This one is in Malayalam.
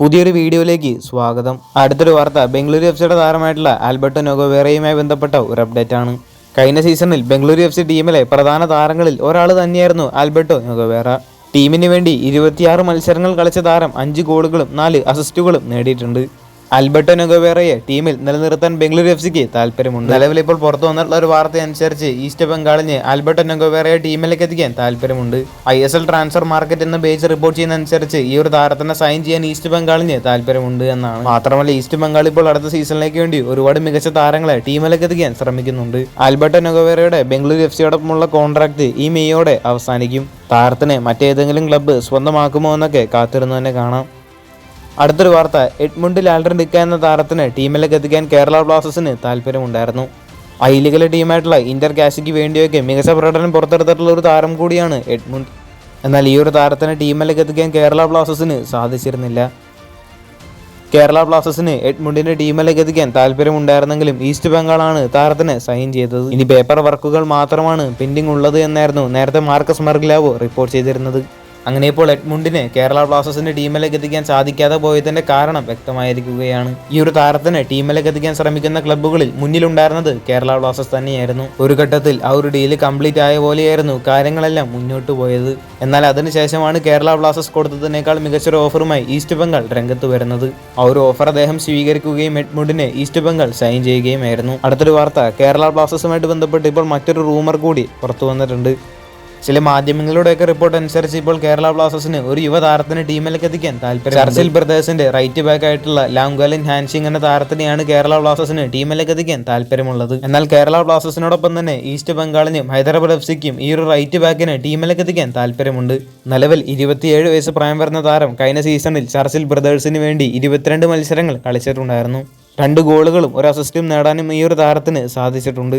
പുതിയൊരു വീഡിയോയിലേക്ക് സ്വാഗതം. അടുത്തൊരു വാർത്ത ബംഗളൂരു എഫ് സിയുടെ താരമായിട്ടുള്ള ആൽബർട്ടോ നൊഗോവേറയുമായി ബന്ധപ്പെട്ട ഒരു അപ്ഡേറ്റ് ആണ്. കഴിഞ്ഞ സീസണിൽ ബംഗളൂരു എഫ് സി ടീമിലെ പ്രധാന താരങ്ങളിൽ ഒരാൾ തന്നെയായിരുന്നു ആൽബർട്ടോ നൊഗോവേറ. ടീമിന് വേണ്ടി ഇരുപത്തിയാറ് മത്സരങ്ങൾ കളിച്ച താരം അഞ്ച് ഗോളുകളും നാല് അസിസ്റ്റുകളും നേടിയിട്ടുണ്ട്. ആൽബർട്ടോ നൊഗവേറയെ ടീമിൽ നിലനിർത്താൻ ബംഗളൂരു എഫ് സിക്ക് താല്പര്യമുണ്ട് നിലവിൽ ഇപ്പോൾ പുറത്തു വന്നിട്ടുള്ള ഒരു വാർത്ത അനുസരിച്ച് ഈസ്റ്റ് ബംഗാളിന് ആൽബർട്ടോ നൊഗവേറയെ ടീമിലേക്ക് എത്തിക്കാൻ താല്പര്യമുണ്ട് I S L transfer market എന്ന പേജ് റിപ്പോർട്ട് ചെയ്യുന്ന അനുസരിച്ച് ഈ ഒരു താരത്തിനെ സൈൻ ചെയ്യാൻ ഈസ്റ്റ് ബംഗാളിന് താല്പര്യമുണ്ട് എന്നാണ്. മാത്രമല്ല ഈസ്റ്റ് ബംഗാൾ ഇപ്പോൾ അടുത്ത സീസണിലേക്ക് വേണ്ടി ഒരുപാട് മികച്ച താരങ്ങളെ ടീമിലേക്ക് എത്തിക്കാൻ ശ്രമിക്കുന്നുണ്ട്. ആൽബർട്ടോ നൊഗവേറയുടെ ബംഗളൂരു എഫ് സിയോടൊപ്പമുള്ള കോൺട്രാക്ട് ഈ മെയ്യോടെ അവസാനിക്കും. താരത്തിനെ മറ്റേതെങ്കിലും ക്ലബ്ബ് സ്വന്തമാക്കുമോ എന്നൊക്കെ കാത്തിരുന്നു തന്നെ കാണാം. അടുത്തൊരു വാർത്ത എഡ്മുണ്ട് ലാൽഡർ ഡിക്ക എന്ന താരത്തിന് ടീമിലേക്ക് എത്തിക്കാൻ കേരള ബ്ലാസ്റ്റേഴ്സിന് താല്പര്യമുണ്ടായിരുന്നു. ഐ ലീഗിലെ ടീമായിട്ടുള്ള ഇന്റർ കാശിക്ക് വേണ്ടിയൊക്കെ മികച്ച പ്രകടനം പുറത്തെടുത്തിട്ടുള്ള ഒരു താരം കൂടിയാണ് എഡ്മുണ്ട്. എന്നാൽ ഈ ഒരു താരത്തിന് ടീമിലേക്ക് എത്തിക്കാൻ കേരള ബ്ലാസ്റ്റേഴ്സിന് സാധിച്ചിരുന്നില്ല. കേരള ബ്ലാസ്റ്റേഴ്സിന് എഡ്മുണ്ടിന്റെ ടീമിലേക്ക് എത്തിക്കാൻ താല്പര്യമുണ്ടായിരുന്നെങ്കിലും ഈസ്റ്റ് ബംഗാളാണ് താരത്തിന് സൈൻ ചെയ്തത്. ഇനി പേപ്പർ വർക്കുകൾ മാത്രമാണ് പെൻഡിംഗ് ഉള്ളത് എന്നായിരുന്നു നേരത്തെ മാർക്കസ് മർഗ്ലാവോ റിപ്പോർട്ട് ചെയ്തിരുന്നത്. അങ്ങനെ ഇപ്പോൾ എഡ്മുണ്ടിന് കേരള ബ്ലാസ്റ്റേഴ്സിന്റെ ടീമിലേക്ക് എത്തിക്കാൻ സാധിക്കാതെ പോയതിന്റെ കാരണം വ്യക്തമായിരിക്കുകയാണ്. ഈ ഒരു താരത്തിന് ടീമിലേക്ക് എത്തിക്കാൻ ശ്രമിക്കുന്ന ക്ലബ്ബുകളിൽ മുന്നിലുണ്ടായിരുന്നത് കേരള ബ്ലാസ്റ്റേഴ്സ് തന്നെയായിരുന്നു. ഒരു ഘട്ടത്തിൽ ആ ഒരു ഡീൽ കംപ്ലീറ്റ് ആയ പോലെയായിരുന്നു കാര്യങ്ങളെല്ലാം മുന്നോട്ട് പോയത്. എന്നാൽ അതിനുശേഷമാണ് കേരള ബ്ലാസ്റ്റേഴ്സ് കൊടുത്തതിനേക്കാൾ മികച്ചൊരു ഓഫറുമായി ഈസ്റ്റ് ബംഗാൾ രംഗത്ത് വരുന്നത്. ആ ഒരു ഓഫർ അദ്ദേഹം സ്വീകരിക്കുകയും എഡ്മുണ്ടിനെ ഈസ്റ്റ് ബംഗാൾ സൈൻ ചെയ്യുകയുമായിരുന്നു. അടുത്തൊരു വാർത്ത കേരള ബ്ലാസ്റ്റേഴ്സുമായിട്ട് ബന്ധപ്പെട്ട് ഇപ്പോൾ മറ്റൊരു റൂമർ കൂടി പുറത്തു വന്നിട്ടുണ്ട്. ചില മാധ്യമങ്ങളുടെയൊക്കെ റിപ്പോർട്ട് അനുസരിച്ച് ഇപ്പോൾ കേരള ബ്ലാസ്റ്റേഴ്സിന് ഒരു യുവതാരത്തിന് ടീമിലേക്ക് എത്തിക്കാൻ താല്പര്യം ചർച്ചിൽ ബ്രദേഴ്സിന്റെ റൈറ്റ് ബാക്ക് ആയിട്ടുള്ള ലാംഗ്വലിൻ ഹാൻസിംഗ് എന്ന താരത്തിനെയാണ് കേരള ബ്ലാസ്റ്റേഴ്സിന് ടീമിലേക്ക് എത്തിക്കാൻ താല്പര്യമുള്ളത്. എന്നാൽ കേരള ബ്ലാസ്റ്റേഴ്സിനോടൊപ്പം തന്നെ ഈസ്റ്റ് ബംഗാളിനും ഹൈദരാബാദ് എഫ് സിക്കും ഈ ഒരു റൈറ്റ് ബാക്കിന് ടീമിലേക്ക് എത്തിക്കാൻ താല്പര്യമുണ്ട്. നിലവിൽ ഇരുപത്തിയേഴ് വയസ്സ് പ്രായം വരുന്ന താരം കഴിഞ്ഞ സീസണിൽ ചർച്ചിൽ ബ്രദേഴ്സിന് വേണ്ടി ഇരുപത്തിരണ്ട് മത്സരങ്ങൾ കളിച്ചിട്ടുണ്ടായിരുന്നു. രണ്ട് ഗോളുകളും ഒരു അസിസ്റ്റും നേടാനും ഈ ഒരു താരത്തിന് സാധിച്ചിട്ടുണ്ട്.